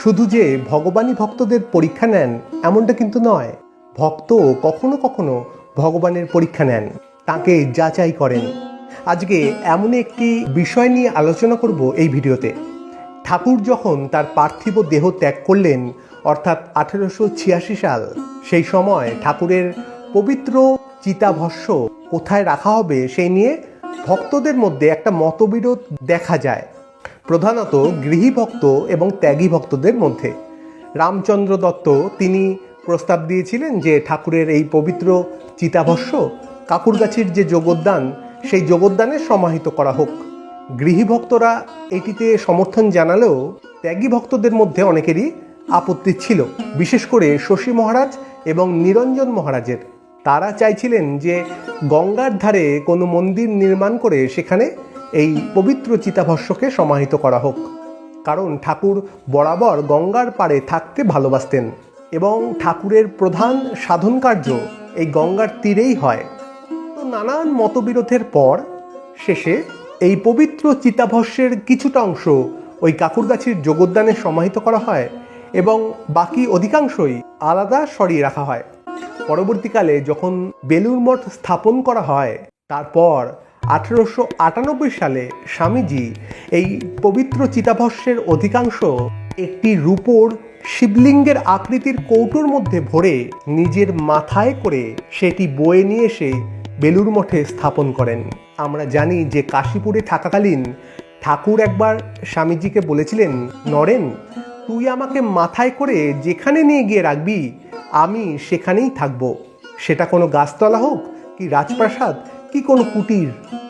শুধু যে ভগবানই ভক্তদের পরীক্ষা নেন, এমনটা কিন্তু নয়। ভক্ত কখনো কখনো ভগবানের পরীক্ষা নেন, তাকে যাচাই করেন। আজকে এমন একটি বিষয় নিয়ে আলোচনা করব এই ভিডিওতে। ঠাকুর যখন তার পার্থিব দেহ ত্যাগ করলেন, অর্থাৎ আঠেরোশো ছিয়াশি সাল, সেই সময় ঠাকুরের পবিত্র চিতাভস্য কোথায় রাখা হবে, সেই নিয়ে ভক্তদের মধ্যে একটা মতবিরোধ দেখা যায়। প্রধানত গৃহী ভক্ত এবং ত্যাগী ভক্তদের মধ্যে। রামচন্দ্র দত্ত তিনি প্রস্তাব দিয়েছিলেন যে ঠাকুরের এই পবিত্র চিতাভস্য কাকুরগাছির যে যোগদান সেই যোগদানে সমাহিত করা হোক। গৃহী ভক্তরা এটিতে সমর্থন জানালেও ত্যাগী ভক্তদের মধ্যে অনেকেরই আপত্তি ছিল, বিশেষ করে শশী মহারাজ এবং নিরঞ্জন মহারাজের। তারা চাইছিলেন যে গঙ্গার ধারে কোনো মন্দির নির্মাণ করে সেখানে এই পবিত্র চিতাভস্যকে সমাহিত করা হোক। কারণ ঠাকুর বরাবর গঙ্গার পাড়ে থাকতে ভালোবাসতেন এবং ঠাকুরের প্রধান সাধন কার্য এই গঙ্গার তীরেই হয়। তো নানান মতবিরোধের পর শেষে এই পবিত্র চিতাভস্যের কিছুটা অংশ ওই কাকুরগাছির যোগদানে সমাহিত করা হয় এবং বাকি অধিকাংশই আলাদা সরিয়ে রাখা হয়। পরবর্তীকালে যখন বেলুর মঠ স্থাপন করা হয়, তারপর আঠেরোশো আটানব্বই সালে স্বামীজি এই পবিত্র চিতাভস্যের অধিকাংশ একটি রূপোর শিবলিঙ্গের আকৃতির কৌটোর মধ্যে ভরে নিজের মাথায় করে সেটি বয়ে নিয়ে এসে বেলুর মঠে স্থাপন করেন। আমরা জানি যে কাশীপুরে থাকাকালীন ঠাকুর একবার স্বামীজিকে বলেছিলেন, নরেন, তুই আমাকে মাথায় করে যেখানে নিয়ে গিয়ে রাখবি, আমি সেখানেই থাকব। সেটা কোনো গাছতলা হোক কি রাজপ্রাসাদ কি কোনো কুটির?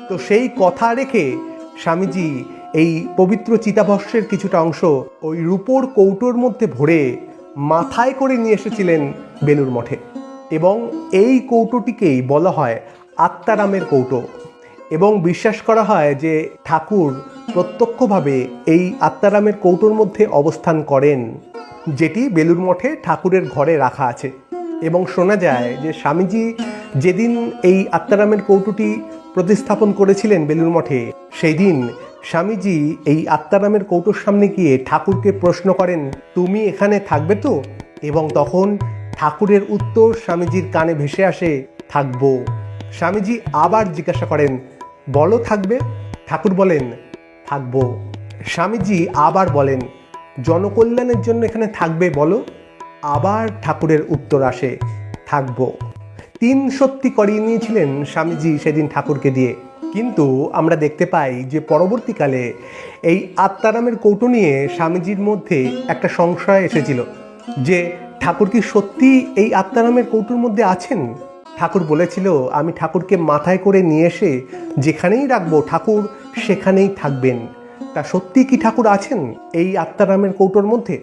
তো সেই কথা রেখে স্বামীজি এই পবিত্র চিতাভস্যের কিছুটা অংশ ওই রূপোর কৌটোর মধ্যে ভরে মাথায় করে নিয়ে এসেছিলেন বেলুর মঠে। এবং এই কৌটোটিকেই বলা হয় আত্মারামের কৌটো। এবং বিশ্বাস করা হয় যে ঠাকুর প্রত্যক্ষভাবে এই আত্মারামের কৌটোর মধ্যে অবস্থান করেন, যেটি বেলুর মঠে ঠাকুরের ঘরে রাখা আছে। এবং শোনা যায় যে স্বামীজি যেদিন এই আত্মারামের কৌটোটি প্রতিস্থাপন করেছিলেন বেলুর মঠে সেই দিন স্বামীজি এই আত্মারামের কৌটোর সামনে গিয়ে ঠাকুরকে প্রশ্ন করেন, তুমি এখানে থাকবে তো? এবং তখন ঠাকুরের উত্তর স্বামীজির কানে ভেসে আসে, থাকব। স্বামীজি আবার জিজ্ঞাসা করেন, বলো থাকবে? ঠাকুর বলেন, থাকব। স্বামীজি আবার বলেন, জনকল্যাণের জন্য এখানে থাকবে বলো? আবার ঠাকুরের উত্তর আসে, থাকব। তিন সত্যি করিয়ে নিয়েছিলেন স্বামীজি সেদিন ঠাকুরকে দিয়ে। কিন্তু আমরা দেখতে পাই যে পরবর্তীকালে এই আত্মারামের কৌটো নিয়ে স্বামীজির মধ্যে একটা সংশয় এসেছিল যে, ঠাকুর কি সত্যি এই আত্মারামের কৌটোর মধ্যে আছেন? ঠাকুর বলেছিল, আমি ঠাকুরকে মাথায় করে নিয়ে এসে যেখানেই রাখব ঠাকুর, সেখানেই থাকবেন। তা সত্যি কি ঠাকুর আছেন এই আত্মারামের কৌটোর মধ্যে?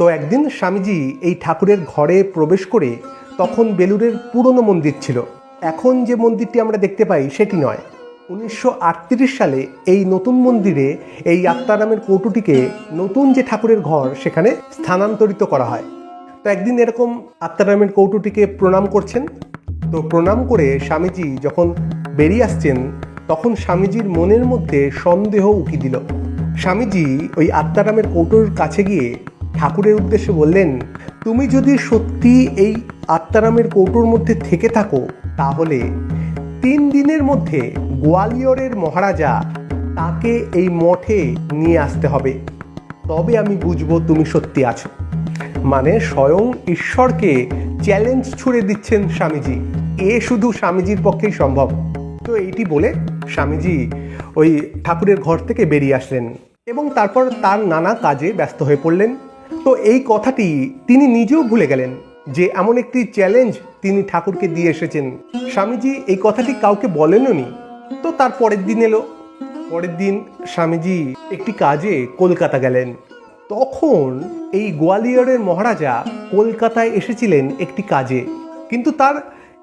তো একদিন স্বামীজি এই ঠাকুরের ঘরে প্রবেশ করে তখন বেলুরের পুরনো মন্দির ছিল। এখন যে মন্দিরটি আমরা দেখতে পাই সেটি নয়। উনিশশো সালে এই নতুন মন্দিরে এই আত্মারামের কৌটুটিকে নতুন যে ঠাকুরের ঘর সেখানে স্থানান্তরিত করা হয়। তো একদিন এরকম আত্মারামের কৌটোটিকে প্রণাম করছেন। তো প্রণাম করে স্বামীজি যখন বেরিয়ে আসছেন, তখন স্বামীজির মনের মধ্যে সন্দেহ উকি দিল। স্বামীজি ওই আত্মারামের কৌটোর কাছে গিয়ে ঠাকুরের উদ্দেশ্যে বললেন, তুমি যদি সত্যি এই আত্মারামের কৌটোর মধ্যে থেকে থাকো, তাহলে তিন দিনের মধ্যে গোয়ালিয়রের মহারাজা তাকে এই মঠে নিয়ে আসতে হবে। তবে আমি বুঝব তুমি সত্যি আছো। মানে স্বয়ং ঈশ্বরকে চ্যালেঞ্জ ছুড়ে দিচ্ছেন স্বামীজি। এ শুধু স্বামীজির পক্ষেই সম্ভব। তো এইটি বলে স্বামীজি ওই ঠাকুরের ঘর থেকে বেরিয়ে আসলেন এবং তারপর তার নানা কাজে ব্যস্ত হয়ে পড়লেন। তো এই কথাটি তিনি নিজেও ভুলে গেলেন যে এমন একটি চ্যালেঞ্জ তিনি ঠাকুরকে দিয়ে এসেছেন। স্বামীজি এই কথাটি কাউকে বলেনও নি। তো তার পরের দিন এলো। পরের দিন স্বামীজি একটি কাজে কলকাতা গেলেন। তখন এই গোয়ালিয়রের মহারাজা কলকাতায় এসেছিলেন একটি কাজে। কিন্তু তার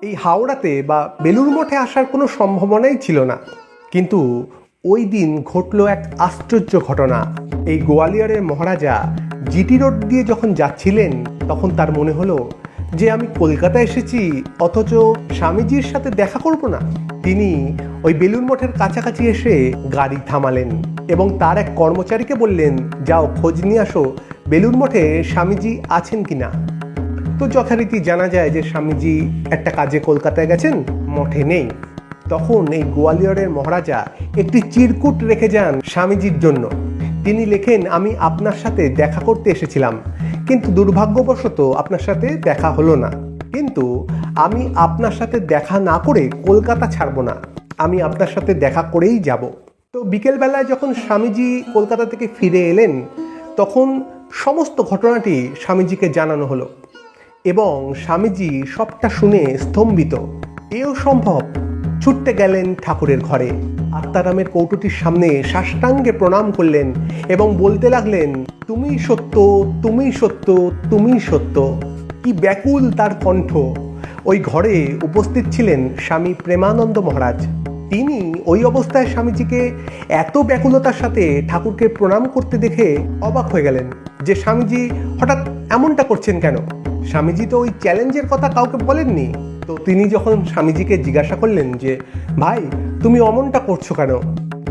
এই হাওড়াতে বা বেলুর মঠে আসার কোনো সম্ভাবনাই ছিল না। কিন্তু ওই দিন ঘটল এক আশ্চর্য ঘটনা। এই গোয়ালিয়রের মহারাজা জিটি রোড দিয়ে যখন যাচ্ছিলেন, তখন তার মনে হলো যে আমি কলকাতা এসেছি, অথচ স্বামীজির সাথে দেখা করব না। তিনি ওই বেলুন মঠের কাছাকাছি এসে গাড়ি থামালেন এবং তার এক কর্মচারীকে বললেন, যাও, খোঁজ নিয়ে আসো বেলুর মঠে স্বামীজি আছেন কিনা তো যথারীতি জানা যায় যে স্বামীজি একটা কাজে কলকাতায় গেছেন, মঠে নেই। তখন এই গোয়ালিয়রের মহারাজা একটি চিরকুট রেখে যান স্বামীজির জন্য। তিনি লেখেন, আমি আপনার সাথে দেখা করতে এসেছিলাম, কিন্তু দুর্ভাগ্যবশত আপনার সাথে দেখা হলো না। কিন্তু আমি আপনার সাথে দেখা না করে কলকাতা ছাড়বো না। আমি আপনার সাথে দেখা করেই যাব। তো বিকেলবেলায় যখন স্বামীজি কলকাতা থেকে ফিরে এলেন, তখন সমস্ত ঘটনাটি স্বামীজিকে জানানো হলো এবং স্বামীজি সবটা শুনে স্তম্ভিত। এও সম্ভব, ছুটতে গেলেন ঠাকুরের ঘরে। আত্মারামের কৌটুটির সামনে সাষ্টাঙ্গে প্রণাম করলেন এবং বলতে লাগলেন, তুমি সত্য তুমি সত্য তুমি সত্য। কি ব্যাকুল তার কণ্ঠ। ওই ঘরে উপস্থিত ছিলেন স্বামী প্রেমানন্দ মহারাজ। তিনি ওই অবস্থায় স্বামীজিকে এত ব্যাকুলতার সাথে ঠাকুরকে প্রণাম করতে দেখে অবাক হয়ে গেলেন যে স্বামীজি হঠাৎ এমনটা করছেন কেন? স্বামীজি তো ওই চ্যালেঞ্জের কথা কাউকে বলেননি। তো তিনি যখন স্বামীজিকে জিজ্ঞাসা করলেন যে, ভাই তুমি অমনটা করছ কেন?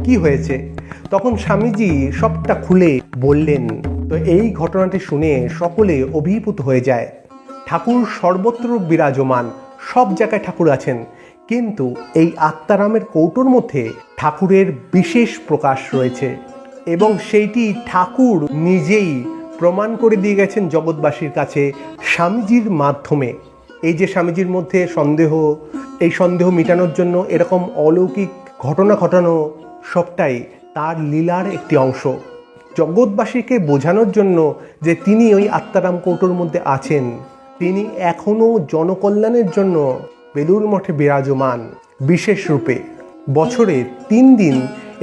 কি হয়েছে? তখন স্বামীজি সবটা খুলে বললেন, তো এই ঘটনাটি শুনে সকলে অভিভূত হয়ে যায়। ঠাকুর সর্বত্র বিরাজমান, সব জায়গায় ঠাকুর আছেন। কিন্তু এই আত্মারামের কৌটোর মধ্যে ঠাকুরের বিশেষ প্রকাশ রয়েছে এবং সেইটি ঠাকুর নিজেই প্রমাণ করে দিয়ে গেছেন জগৎবাসীর কাছে স্বামীজির মাধ্যমে। এই যে স্বামীজির মধ্যে সন্দেহ, এই সন্দেহ মেটানোর জন্য এরকম অলৌকিক ঘটনা ঘটানো সবটাই তার লীলার একটি অংশ। জগৎবাসীকে বোঝানোর জন্য যে তিনি ওই আত্মারাম কৌটোর মধ্যে আছেন, তিনি এখনও জনকল্যাণের জন্য বেলুর মঠে বিরাজমান। বিশেষ রূপে বছরে তিন দিন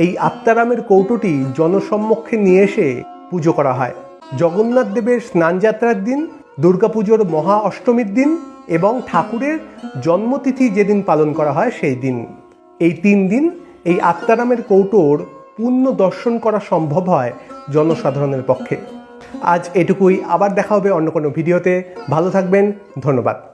এই আত্মারামের কৌটোটি জনসম্মুখে নিয়ে এসে পুজো করা হয়। জগন্নাথ দেবের স্নানযাত্রার দিন, দুর্গাপুজোর মহা অষ্টমীর দিন এবং ঠাকুরের জন্মতিথি যেদিন পালন করা হয় সেই দিন। এই তিন দিন এই আত্মারামের কৌটোর পূর্ণ দর্শন করা সম্ভব হয় জনসাধারণের পক্ষে। আজ এটুকুই। আবার দেখা হবে অন্য কোনো ভিডিওতে। ভালো থাকবেন। ধন্যবাদ।